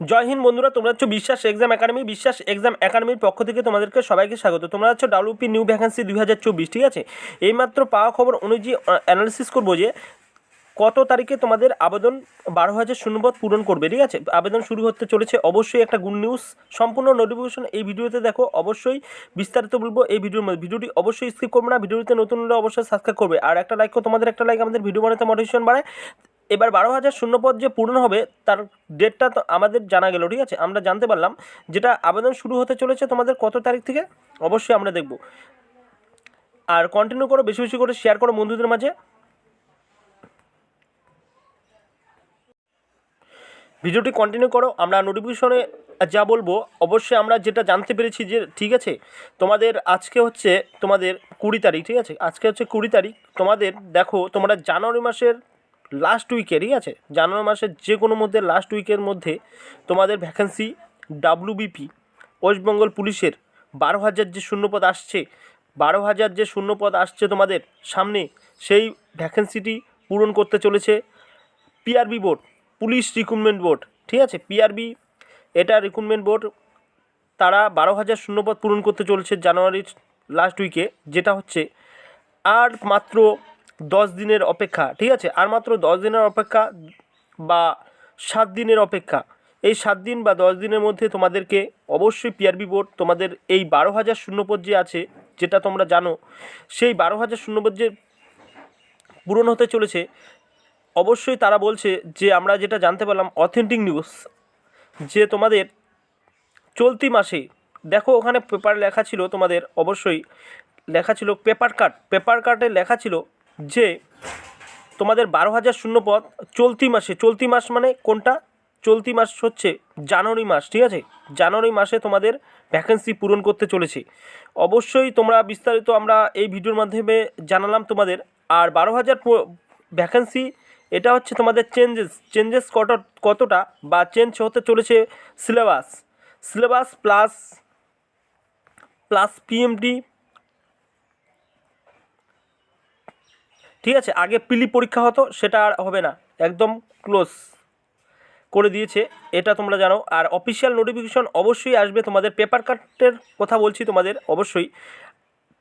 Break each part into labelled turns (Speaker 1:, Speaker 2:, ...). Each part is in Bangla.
Speaker 1: জয় হিন্দ বন্ধুরা, তোমরা হচ্ছে বিশ্বাস এক্সাম একাডেমি, বিশ্বাস এক্সাম একাডেমির পক্ষ থেকে তোমাদেরকে সবাইকে স্বাগত। তোমরা হচ্ছে ডাব্লিউপি নিউ ভ্যাকেন্সি দুই হাজার চব্বিশ, ঠিক আছে? এইমাত্র পাওয়া খবর অনুযায়ী অ্যানালিসিস করব যে কত তারিখে তোমাদের আবেদন বারো হাজার শূন্যপদ পূরণ করবে, ঠিক আছে? আবেদন শুরু হতে চলেছে অবশ্যই একটা গুড নিউজ। সম্পূর্ণ নোটিফিকেশন এই ভিডিওতে দেখো, অবশ্যই বিস্তারিত বলব এই ভিডিওর মধ্যে। ভিডিওটি অবশ্যই স্কিপ করবে না, ভিডিওতে নতুন হলে অবশ্যই সাবস্ক্রাইব করবে। আর একটা লাইক তোমাদের, একটা লাইক আমাদের ভিডিও বানাতে মোটিভেশন বাড়ায়। এবার বারো হাজার শূন্যপদ যে পূরণ হবে, তার ডেটটা তো আমাদের জানা গেল, ঠিক আছে? আমরা জানতে পারলাম যেটা আবেদন শুরু হতে চলেছে তোমাদের কত তারিখ থেকে? অবশ্যই আমরা দেখব। আর কন্টিনিউ করো, বেশি বেশি করে শেয়ার করো বন্ধুদের মাঝে। ভিডিওটি কন্টিনিউ করো, আমরা নোটিফিকেশনে যা বলব, অবশ্যই আমরা যেটা জানতে পেরেছি যে, ঠিক আছে? তোমাদের আজকে হচ্ছে তোমাদের কুড়ি তারিখ, ঠিক আছে? আজকে হচ্ছে কুড়ি তারিখ। তোমাদের, দেখো, তোমরা জানুয়ারি মাসের লাস্ট উইকে ঠিক আছে। জানুয়ারি মাসের যে কোনো মধ্যে লাস্ট উইকের মধ্যে তোমাদের ভ্যাকেন্সি ডাব্লিউবিপি ওয়েস্ট বেঙ্গল পুলিশের বারো হাজার যে শূন্যপদ আসছে, বারো হাজার যে শূন্যপদ আসছে তোমাদের সামনে, সেই ভ্যাকেন্সিটি পূরণ করতে চলেছে PRB board police recruitment board ঠিক আছে? পিআরবি এটা রিক্রুটমেন্ট বোর্ড তারা বারো হাজার শূন্যপদ পূরণ করতে চলেছে জানুয়ারির লাস্ট উইকে যেটা হচ্ছে আর মাত্র দশ দিনের অপেক্ষা, ঠিক আছে? আর মাত্র দশ দিনের অপেক্ষা বা সাত দিনের অপেক্ষা। এই সাত দিন বা দশ দিনের মধ্যে তোমাদেরকে অবশ্যই পিআরবি বোর্ড তোমাদের এই বারো হাজার শূন্যপদ যে আছে, যেটা তোমরা জানো, সেই বারো হাজার শূন্যপদ যে পূরণ হতে চলেছে, অবশ্যই তারা বলছে যে আমরা যেটা জানতে পারলাম অথেন্টিক নিউজ যে তোমাদের চলতি মাসে, দেখো ওখানে পেপার লেখা ছিল তোমাদের, অবশ্যই লেখা ছিল পেপার কাট পেপার কাটে লেখা ছিল যে তোমাদের বারো হাজার শূন্য পদ চলতি মাসে, চলতি মাস মানে কোনটা? চলতি মাস হচ্ছে জানুয়ারি মাস, ঠিক আছে? জানুয়ারি মাসে তোমাদের ভ্যাকেন্সি পূরণ করতে চলেছে। অবশ্যই তোমরা বিস্তারিত আমরা এই ভিডিওর মাধ্যমে জানালাম তোমাদের। আর বারো হাজার ভ্যাকেন্সি এটা হচ্ছে তোমাদের চেঞ্জেস চেঞ্জেস কত, কতটা বা চেঞ্জ হতে চলেছে syllabus syllabus plus plus PMD ঠিক আছে, আগে পিলি পরীক্ষা হতো, সেটা আর হবে না, একদম ক্লোজ করে দিয়েছে, এটা তোমরা জানো, আর অফিসিয়াল নোটিফিকেশন অবশ্যই আসবে, তোমাদের পেপার কাটের কথা বলছি তোমাদের, অবশ্যই।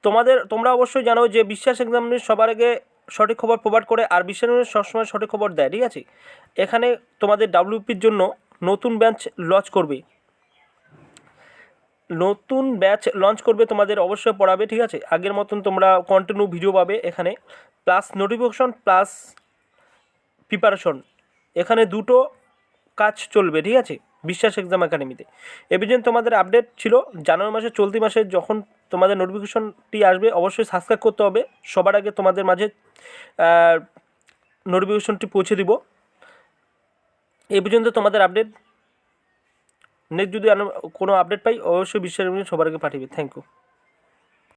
Speaker 1: তোমাদের, তোমরা অবশ্যই জানো যে বিশ্বাস এক্সামিনের সবার আগে সঠিক খবর প্রোভাইড করে, আর বিশ্বাস সবসময় সঠিক খবর দেয়, ঠিক আছে? এখানে তোমাদের ডাব্লিউপির জন্য নতুন ব্যাঞ্চ লঞ্চ করবে। নতুন ব্যাচ লঞ্চ করবে, তোমাদের অবশ্যই পড়াবে, ঠিক আছে? আগের মতন তোমরা কন্টিনিউ ভিডিও পাবে এখানে। প্লাস নোটিফিকেশন প্লাস প্রিপারেশন এখানে দুটো কাজ চলবে, ঠিক আছে? বিশ্বাস এক্সাম একাডেমিতে এবিজন তোমাদের আপডেট ছিল। জানুয়ারি মাসে চলতি মাসে যখন তোমাদের নোটিফিকেশনটি আসবে, অবশ্যই সাবস্ক্রাইব করতে হবে। সবার আগে তোমাদের মাঝে নোটিফিকেশনটি পৌঁছে দিব। এই পর্যন্ত তোমাদের আপডেট নেক্সট যদি কোনো আপডেট পাই অবশ্যই বিশ্বাস সবার আগে পাঠিয়ে থ্যাংক ইউ